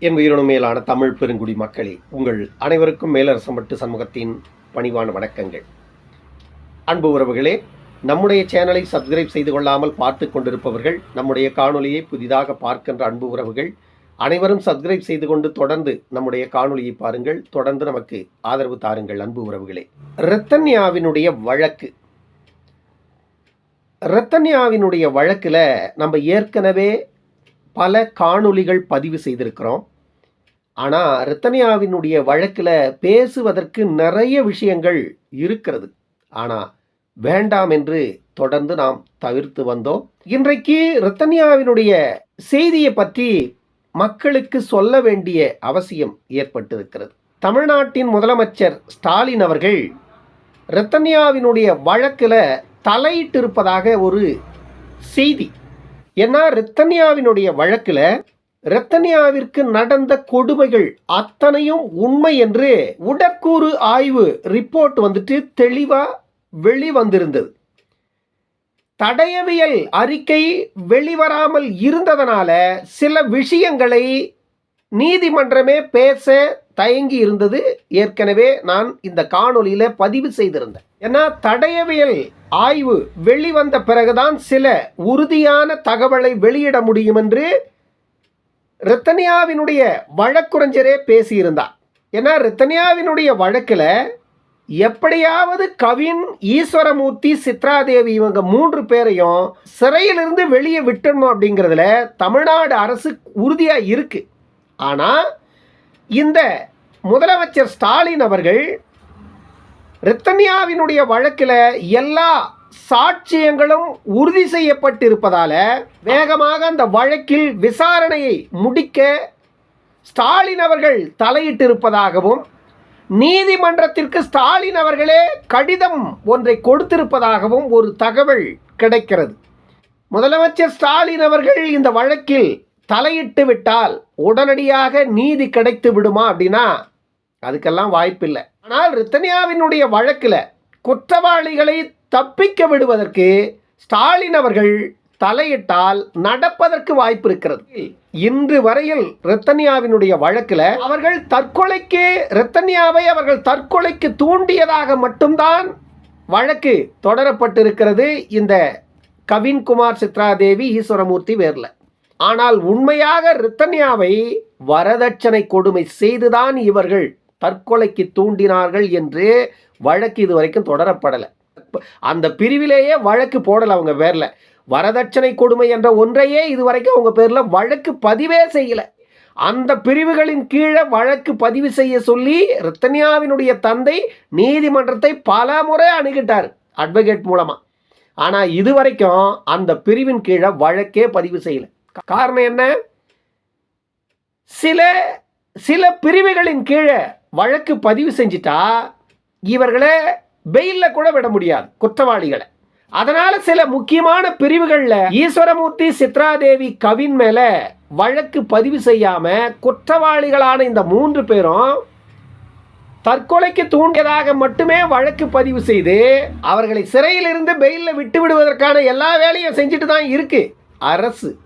என் உயிரினும் மேலான தமிழ் பெருங்குடி மக்களே உங்கள் அனைவருக்கும் மேலரசம்பட்டு சமூகத்தின் பணிவான வணக்கங்கள். அன்பு உறவுகளே நம்முடைய சேனலை சப்ஸ்கிரைப் செய்து கொள்ளாமல் பார்த்து கொண்டிருப்பவர்கள் நம்முடைய காணொலியை புதிதாக பார்க்கின்ற அன்பு உறவுகள் அனைவரும் சப்ஸ்கிரைப் செய்து கொண்டு தொடர்ந்து நம்முடைய காணொலியை பாருங்கள் தொடர்ந்து நமக்கு ஆதரவு தாருங்கள் அன்பு உறவுகளே. ரத்தன்யாவினுடைய வழக்கு. ரத்தன்யாவினுடைய வழக்கில் நம்ம ஏற்கனவே பல காணொளிகள் பதிவு செய்திருக்கிறோம். ஆனால் ரத்தனியாவினுடைய வழக்கில் பேசுவதற்கு நிறைய விஷயங்கள் இருக்கிறது. ஆனால் வேண்டாம் என்று தொடர்ந்து நாம் தவிர்த்து வந்தோம். இன்றைக்கு ரத்தனியாவினுடைய செய்தியை பற்றி மக்களுக்கு சொல்ல வேண்டிய அவசியம் ஏற்பட்டிருக்கிறது. தமிழ்நாட்டின் முதலமைச்சர் ஸ்டாலின் அவர்கள் ரத்தன்யாவினுடைய வழக்கில் தலையிட்டிருப்பதாக ஒரு செய்தி. ஏன்னா ரத்தன்யாவினுடைய வழக்கில் ரத்தன்யாவிற்கு நடந்த கொடுமைகள் அத்தனையும் உண்மை என்று உடற்கூறு ஆய்வு ரிப்போர்ட் வந்துட்டு தெளிவாக வெளிவந்திருந்தது. தடயவியல் அறிக்கை வெளிவராமல் இருந்ததனால சில விஷயங்களை நீதிமன்றமே பேச தயங்கி இருந்தது. ஏற்கனவே நான் இந்த காணொலியில் பதிவு செய்திருந்தேன். ஏன்னா தடயவியல் ஆய்வு வெளிவந்த பிறகுதான் சில உறுதியான தகவலை வெளியிட முடியும் என்று ரித்தனியாவினுடைய வழக்குரைஞரே பேசியிருந்தார். ஏன்னா ரித்தனியாவினுடைய வழக்கில் எப்படியாவது கவின் ஈஸ்வரமூர்த்தி சித்ராதேவி இவங்க மூன்று பேரையும் சிறையிலிருந்து வெளியே விட்டணும் அப்படிங்கிறதுல தமிழ்நாடு அரசு உறுதியாக இருக்குது ஆனால் இந்த முதலமைச்சர் ஸ்டாலின் அவர்கள் ரத்தன்யாவினுடைய வழக்கில் எல்லா சாட்சியங்களும் உறுதி செய்யப்பட்டிருப்பதால் வேகமாக அந்த வழக்கில் விசாரணையை முடிக்க ஸ்டாலின் அவர்கள் தலையிட்டிருப்பதாகவும் நீதிமன்றத்திற்கு ஸ்டாலின் அவர்களே கடிதம் ஒன்றை கொடுத்திருப்பதாகவும் ஒரு தகவல் கிடைக்கிறது. முதலமைச்சர் ஸ்டாலின் அவர்கள் இந்த வழக்கில் தலையிட்டு விட்டால் உடனடியாக நீதி கிடைத்து விடுமா அப்படின்னா அதுக்கெல்லாம் வாய்ப்பில்லை. ஆனால் ரித்தனியாவினுடைய வழக்கில் குற்றவாளிகளை தப்பிக்க விடுவதற்கு ஸ்டாலின் அவர்கள் தலையிட்டால் நடப்பதற்கு வாய்ப்பு இருக்கிறது இன்று வரையில் ரத்தன்யாவினுடைய வழக்கில் அவர்கள் தற்கொலைக்கு ரத்தன்யாவை அவர்கள் தற்கொலைக்கு தூண்டியதாக மட்டும்தான் வழக்கு தொடரப்பட்டிருக்கிறது. இந்த கவின்குமார் சித்ராதேவி ஈஸ்வரமூர்த்தி வேர்ல. ஆனால் உண்மையாக ரித்தன்யாவை வரதட்சணை கொடுமை செய்துதான் இவர்கள் தற்கொலைக்கு தூண்டினார்கள் என்று வழக்கு இது வரைக்கும் தொடரப்படலை. அந்த பிரிவிலேயே வழக்கு போடலை அவங்க பேரில். வரதட்சணை கொடுமை என்ற ஒன்றையே இதுவரைக்கும் அவங்க பேரில் வழக்கு பதிவே செய்யலை. அந்த பிரிவுகளின் கீழே வழக்கு பதிவு செய்ய சொல்லி ரத்தன்யாவினுடைய தந்தை நீதிமன்றத்தை பல முறை அணுகிட்டார் அட்வொகேட் மூலமாக ஆனால் இதுவரைக்கும் அந்த பிரிவின் கீழே வழக்கே பதிவு செய்யலை. காரணம் என்ன? சில சில பிரிவுகளின் கீழே வழக்கு பதிவு செஞ்சிட்டா இவர்களை பெயிலில் கூட விட முடியாது குற்றவாளிகளை. அதனால சில முக்கியமான பிரிவுகளில் ஈஸ்வரமூர்த்தி சித்ராதேவி கவின் மேல வழக்கு பதிவு செய்யாம குற்றவாளிகளான இந்த மூன்று பேரும் தற்கொலைக்கு தூண்டியதாக மட்டுமே வழக்கு பதிவு செய்து அவர்களை சிறையிலிருந்து பெயிலில் விட்டு விடுவதற்கான எல்லா வேலையும் செஞ்சுட்டு தான் இருக்கு. அரசு.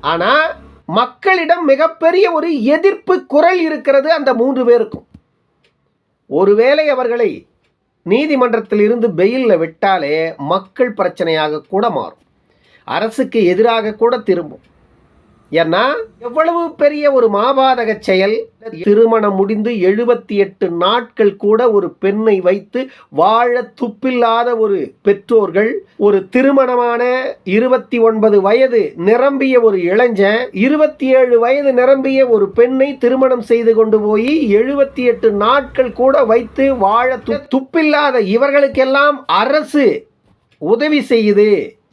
ஆனால் மக்களிடம் மிகப்பெரிய ஒரு எதிர்ப்பு குரல் இருக்கிறது அந்த மூன்று பேருக்கும். ஒருவேளை அவர்களை நீதிமன்றத்தில் இருந்து பெயிலில் விட்டாலே மக்கள் பிரச்சனையாக கூட மாறும். அரசுக்கு எதிராக கூட திரும்பும். ஏன்னா எவ்வளவு பெரிய ஒரு மாபாதக செயல்? திருமணம் முடிந்து எழுபத்தி எட்டு நாட்கள் கூட ஒரு பெண்ணை வைத்து வாழ துப்பில்லாத ஒரு பெற்றோர்கள் ஒரு திருமணமான இருபத்தி ஒன்பது வயது நிரம்பிய ஒரு இளைஞன் இருபத்தி ஏழு வயது நிரம்பிய ஒரு பெண்ணை திருமணம் செய்து கொண்டு போய் எழுபத்தி எட்டு நாட்கள் கூட வைத்து வாழ து- துப்பில்லாத இவர்களுக்கெல்லாம் அரசு உதவி செய்யுது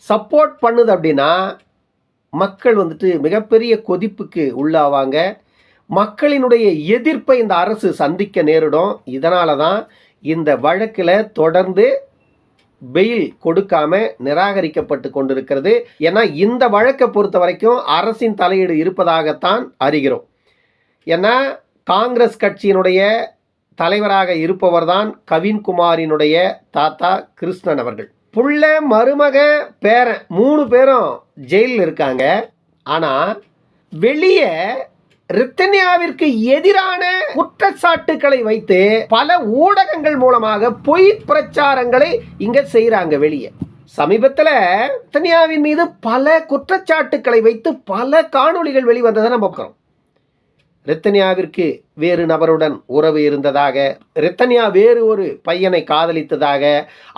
சப்போர்ட் பண்ணுது அப்படின்னா மக்கள் வந்துட்டு மிகப்பெரிய கொதிப்புக்கு உள்ளாவாங்க. மக்களினுடைய எதிர்ப்பை இந்த அரசு சந்திக்க நேரிடும். இதனால தான் இந்த வழக்கில் தொடர்ந்து பெயில் கொடுக்காம நிராகரிக்கப்பட்டு கொண்டிருக்கிறது. ஏன்னா இந்த வழக்கை பொறுத்த வரைக்கும் அரசின் தலையீடு இருப்பதாகத்தான் அறிகிறோம். ஏன்னா காங்கிரஸ் கட்சியினுடைய தலைவராக இருப்பவர்தான் கவின்குமாரினுடைய தாத்தா கிருஷ்ணன் அவர்கள். புள்ள மருமக பேரன் மூணு பேரும் ஜெயிலில் இருக்காங்க. ஆனால் வெளியே ரித்தன்யாவிற்கு எதிரான குற்றச்சாட்டுக்களை வைத்து பல ஊடகங்கள் மூலமாக பொய் பிரச்சாரங்களை இங்க செய்கிறாங்க வெளியே. சமீபத்தில் ரித்தன்யாவின் மீது பல குற்றச்சாட்டுக்களை வைத்து பல காணொளிகள் வெளிவந்ததை நம்ம பார்க்குறோம். ரித்தன்யாவிற்கு வேறு நபருடன் உறவு இருந்ததாக ரித்தன்யா வேறு ஒரு பையனை காதலித்ததாக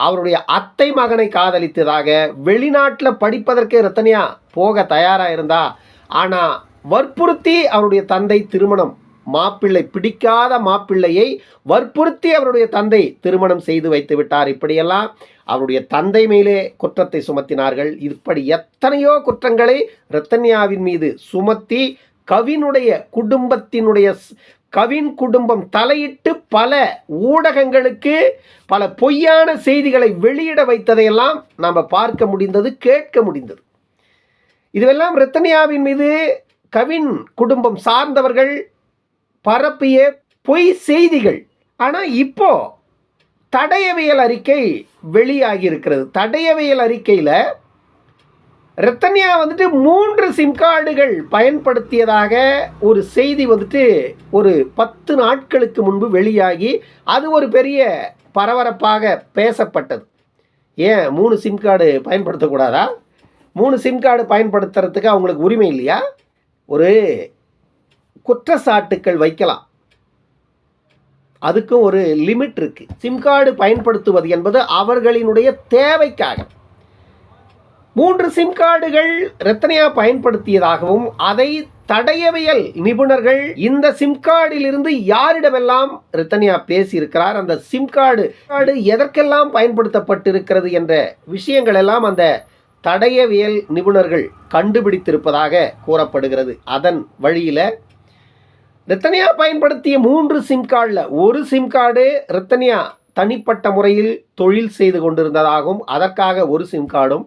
அவருடைய அத்தை மகனை காதலித்ததாக வெளிநாட்டில் படிப்பதற்கு ரித்தன்யா போக தயாராக இருந்தா ஆனால் வற்புறுத்தி அவருடைய தந்தை திருமணம் மாப்பிள்ளை பிடிக்காத மாப்பிள்ளையை வற்புறுத்தி அவருடைய தந்தை திருமணம் செய்து வைத்து விட்டார். இப்படியெல்லாம் அவருடைய தந்தை மேலே குற்றத்தை சுமத்தினார்கள். இப்படி எத்தனையோ குற்றங்களை ரத்தன்யாவின் மீது சுமத்தி கவினுடைய குடும்பத்தினுடைய கவின் குடும்பம் தலையிட்டு பல ஊடகங்களுக்கு பல பொய்யான செய்திகளை வெளியிட வைத்ததையெல்லாம் நாம் பார்க்க முடிந்தது கேட்க முடிந்தது. இதுவெல்லாம் ரத்தனியாவின் மீது கவின் குடும்பம் சார்ந்தவர்கள் பரப்பிய பொய் செய்திகள். ஆனால் இப்போ தடயவியல் அறிக்கை வெளியாகி இருக்கிறது. தடயவியல் அறிக்கையில் ரத்தன்யா வந்துட்டு மூன்று சிம் கார்டுகள் பயன்படுத்தியதாக ஒரு செய்தி வந்துட்டு ஒரு பத்து நாட்களுக்கு முன்பு வெளியாகி அது ஒரு பெரிய பரபரப்பாக பேசப்பட்டது. ஏன்? மூணு சிம் கார்டு பயன்படுத்தக்கூடாதா? மூணு சிம் கார்டு பயன்படுத்துறதுக்கு அவங்களுக்கு உரிமை இல்லையா? ஒரு குற்றச்சாட்டுக்கள் வைக்கலாம். அதுக்கும் ஒரு லிமிட் இருக்குது சிம் கார்டு பயன்படுத்துவது என்பது அவர்களினுடைய தேவைக்காக. மூன்று சிம் கார்டுகள் ரத்னையா பயன்படுத்தியதாகவும் அதை தடயவியல் நிபுணர்கள் இந்த சிம் கார்டிலிருந்து யாரிடமெல்லாம் ரத்தனியா பேசியிருக்கிறார் அந்த சிம் கார்டு கார்டு எதற்கெல்லாம் பயன்படுத்தப்பட்டிருக்கிறது என்ற விஷயங்கள் எல்லாம் அந்த தடயவியல் நிபுணர்கள் கண்டுபிடித்திருப்பதாக கூறப்படுகிறது. அதன் வழியில் ரத்தனியா பயன்படுத்திய மூன்று சிம் கார்டில் ஒரு சிம் கார்டு ரத்தனியா தனிப்பட்ட முறையில் தொழில் செய்து கொண்டிருந்ததாகவும் அதற்காக ஒரு சிம் கார்டும்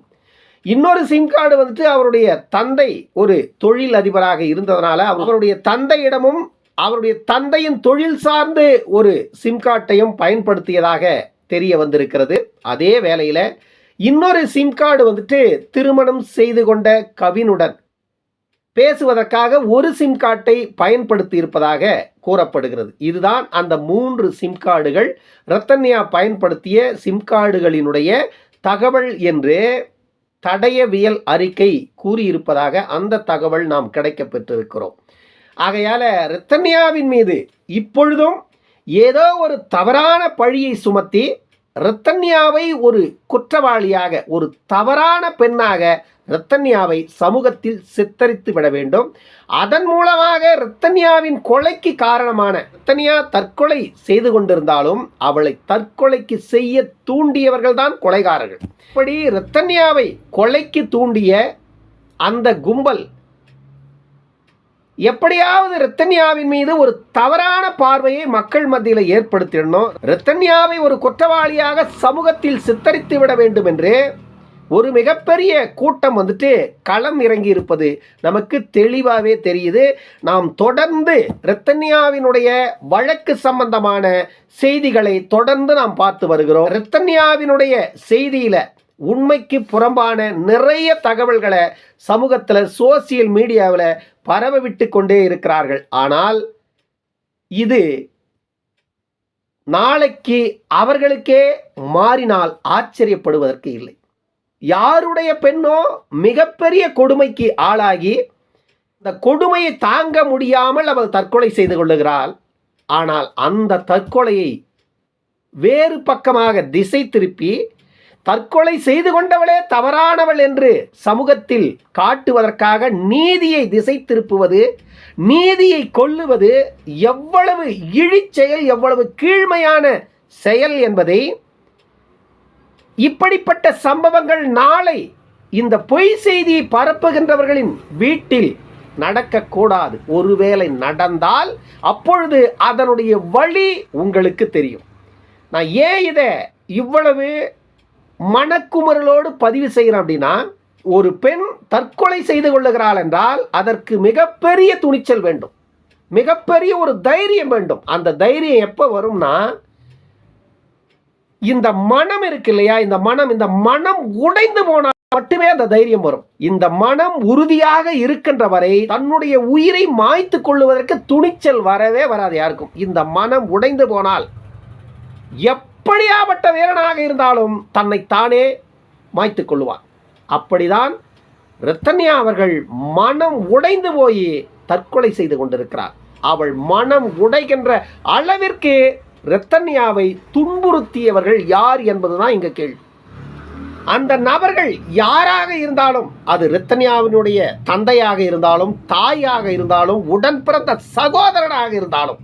இன்னொரு சிம் கார்டு வந்துட்டு அவருடைய தந்தை ஒரு தொழில் அதிபராக இருந்ததுனால அவருடைய தந்தையிடமும் அவருடைய தந்தையின் தொழில் சார்ந்து ஒரு சிம் கார்டையும் பயன்படுத்தியதாக தெரிய வந்திருக்கிறது. அதே வேளையில் இன்னொரு சிம் கார்டு வந்துட்டு திருமணம் செய்து கொண்ட கவினுடன் பேசுவதற்காக ஒரு சிம் கார்டை பயன்படுத்தி இருப்பதாக கூறப்படுகிறது. இதுதான் அந்த மூன்று சிம் கார்டுகள் ரத்தன்யா பயன்படுத்திய சிம் கார்டுகளினுடைய தகவல் என்று தடயவியல் அறிக்கை கூறியிருப்பதாக அந்த தகவல் நாம் கிடைக்க பெற்றிருக்கிறோம். ஆகையால் ரத்தன்யாவின் மீது இப்பொழுதும் ஏதோ ஒரு தவறான பழியை சுமத்தி ரத்தன்யாவை ஒரு குற்றவாளியாக ஒரு தவறான பெண்ணாக ரத்தன்யாவை சமூகத்தில் சித்தரித்து விட வேண்டும். அதன் மூலமாக ரத்தன்யாவின் கொலைக்கு காரணமான ரத்தன்யா தற்கொலை செய்து கொண்டிருந்தாலும் அவளை தற்கொலைக்கு செய்ய தூண்டியவர்கள்தான் கொலைகாரர்கள். இப்படி ரத்தன்யாவை கொலைக்கு தூண்டிய அந்த கும்பல் எப்படியாவது ரத்தன்யாவின் மீது ஒரு தவறான பார்வையை மக்கள் மத்தியில் ஏற்படுத்திடணும். ரத்தன்யாவை ஒரு குற்றவாளியாக சமூகத்தில் சித்தரித்து விட வேண்டும் என்று ஒரு மிகப்பெரிய கூட்டம் வந்துட்டு களம் இறங்கி இருப்பது நமக்கு தெளிவாகவே தெரியுது. நாம் தொடர்ந்து ரத்தன்யாவினுடைய வழக்கு சம்பந்தமான செய்திகளை தொடர்ந்து நாம் பார்த்து வருகிறோம். ரத்தன்யாவினுடைய செய்தியில உண்மைக்கு புறம்பான நிறைய தகவல்களை சமூகத்தில் சோசியல் மீடியாவில் பரவ விட்டு கொண்டே இருக்கிறார்கள். ஆனால் இது நாளைக்கு அவர்களுக்கே மாறினால் ஆச்சரியப்படுவதற்கு இல்லை. யாருடைய பெண்ணோ மிகப்பெரிய கொடுமைக்கு ஆளாகி அந்த கொடுமையை தாங்க முடியாமல் அவள் தற்கொலை செய்து கொள்ளுகிறாள். ஆனால் அந்த தற்கொலையை வேறு பக்கமாக திசை திருப்பி தற்கொலை செய்து கொண்டவளே தவறானவள் என்று சமூகத்தில் காட்டுவதற்காக நீதியை திசை திருப்புவது நீதியை கொல்லுவது எவ்வளவு இழிச்செயல் எவ்வளவு கீழ்மையான செயல் என்பதை இப்படிப்பட்ட சம்பவங்கள் நாளை இந்த பொய் செய்தியை பரப்புகின்றவர்களின் வீட்டில் நடக்கக்கூடாது. ஒருவேளை நடந்தால் அப்பொழுது அதனுடைய வழி உங்களுக்கு தெரியும். நான் ஏன் இதை இவ்வளவு மனக்குமரலோடு பதிவு செய்கிறேன் அப்படின்னா ஒரு பெண் தற்கொலை செய்து கொள்ளுகிறாள் என்றால் அதற்கு மிகப்பெரிய துணிச்சல் வேண்டும். மிகப்பெரிய ஒரு தைரியம் வேண்டும். அந்த தைரியம் எப்போ வரும்னா இந்த மனம் இருக்கு இல்லையா? இந்த மனம் இந்த மனம் உடைந்து போனால் மட்டுமே அந்த தைரியம் வரும். இந்த மனம் உறுதியாக இருக்கின்ற வரை தன்னுடைய உயிரை மாய்த்து கொள்வதற்கு துணிச்சல் வரவே வராது யாருக்கும். இந்த மனம் உடைந்து போனால் எப்படியாப்பட்ட வீரனாக இருந்தாலும் தன்னை தானே மாய்த்து கொள்ளுவான். அப்படிதான் ரத்தன்யா அவர்கள் மனம் உடைந்து போய் தற்கொலை செய்து கொண்டிருக்கிறார். அவள் மனம் உடைகின்ற அளவிற்கு ரத்தன்யாவை துன்புறுத்தியவர்கள் யார் என்பதுதான் இங்க கேள்வி. அந்த நபர்கள் யாராக இருந்தாலும் அது ரித்தன்யாவினுடைய தந்தையாக இருந்தாலும் தாயாக இருந்தாலும் உடன் பிறந்த சகோதரனாக இருந்தாலும்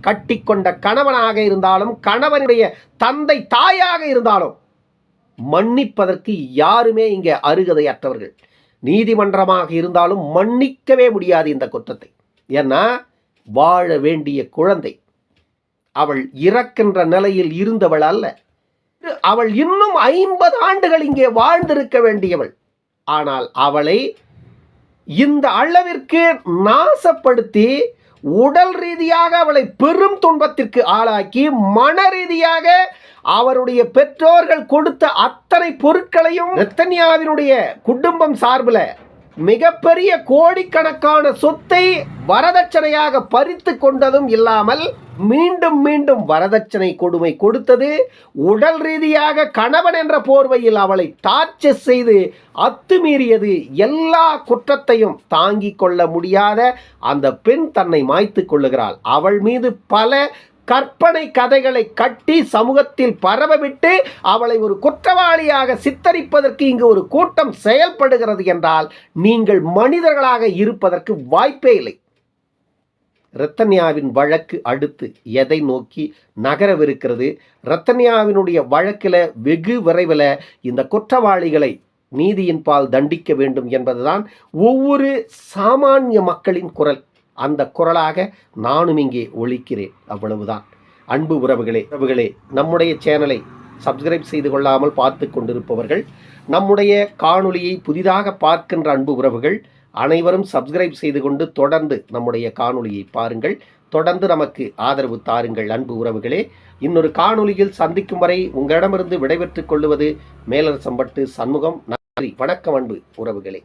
கட்டிக்கொண்ட கணவனாக இருந்தாலும் கணவனுடைய தந்தை தாயாக இருந்தாலும் மன்னிப்பதற்கு யாருமே இங்கே அருகதையற்றவர்கள். நீதிமன்றமாக இருந்தாலும் மன்னிக்கவே முடியாது இந்த குற்றத்தை. ஏன்னா வாழ வேண்டிய குழந்தை. அவள் இறக்கின்ற நிலையில் இருந்தவள் அல்ல. அவள் இன்னும் ஐம்பது ஆண்டுகள் இங்கே வாழ்ந்திருக்க வேண்டியவள். ஆனால் அவளை இந்த அளவிற்கு நாசப்படுத்தி உடல் ரீதியாக அவளை பெரும் துன்பத்திற்கு ஆளாக்கி மன ரீதியாக அவருடைய பெற்றோர்கள் கொடுத்த அத்தனை பொருட்களையும் நெத்தன்யாவினுடைய குடும்பம் சார்பில் மிகப்பெரிய கோடிக்கணக்கான சொத்தை வரதட்சணையாக பறித்து கொண்டதும் இல்லாமல் மீண்டும் மீண்டும் வரதட்சணை கொடுமை கொடுத்தது. உடல் ரீதியாக கணவன் என்ற போர்வையில் அவளை டார்ச்சர் செய்து அத்துமீறியது. எல்லா குற்றத்தையும் தாங்கிக் கொள்ள முடியாத அந்த பெண் தன்னை மாய்த்து கொள்ளுகிறாள். அவள் மீது பல கற்பனை கதைகளை கட்டி சமூகத்தில் பரவவிட்டு அவளை ஒரு குற்றவாளியாக சித்தரிப்பதற்கு இங்கு ஒரு கூட்டம் செயல்படுகிறது என்றால் நீங்கள் மனிதர்களாக இருப்பதற்கு வாய்ப்பே இல்லை. ரத்தன்யாவின் வழக்கு அடுத்து எதை நோக்கி நகரவிருக்கிறது? ரத்தன்யாவினுடைய வழக்கில் வெகு விரைவில் இந்த குற்றவாளிகளை நீதியின் பால் தண்டிக்க வேண்டும் என்பதுதான் ஒவ்வொரு சாமானிய மக்களின் குரல். அந்த குரலாக நானும் இங்கே ஒழிக்கிறேன். அவ்வளவுதான். அன்பு உறவுகளே உறவுகளே நம்முடைய சேனலை சப்ஸ்கிரைப் செய்து கொள்ளாமல் பார்த்து கொண்டிருப்பவர்கள் நம்முடைய காணொளியை புதிதாக பார்க்கின்ற அன்பு உறவுகள் அனைவரும் சப்ஸ்கிரைப் செய்து கொண்டு தொடர்ந்து நம்முடைய காணொளியை பாருங்கள். தொடர்ந்து நமக்கு ஆதரவு தாருங்கள் அன்பு உறவுகளே. இன்னொரு காணொளியில் சந்திக்கும் வரை உங்களிடமிருந்து விடைபெற்றுக் கொள்வது மேலரசம்பட்டு சண்முகம். நன்றி வணக்கம் அன்பு உறவுகளே.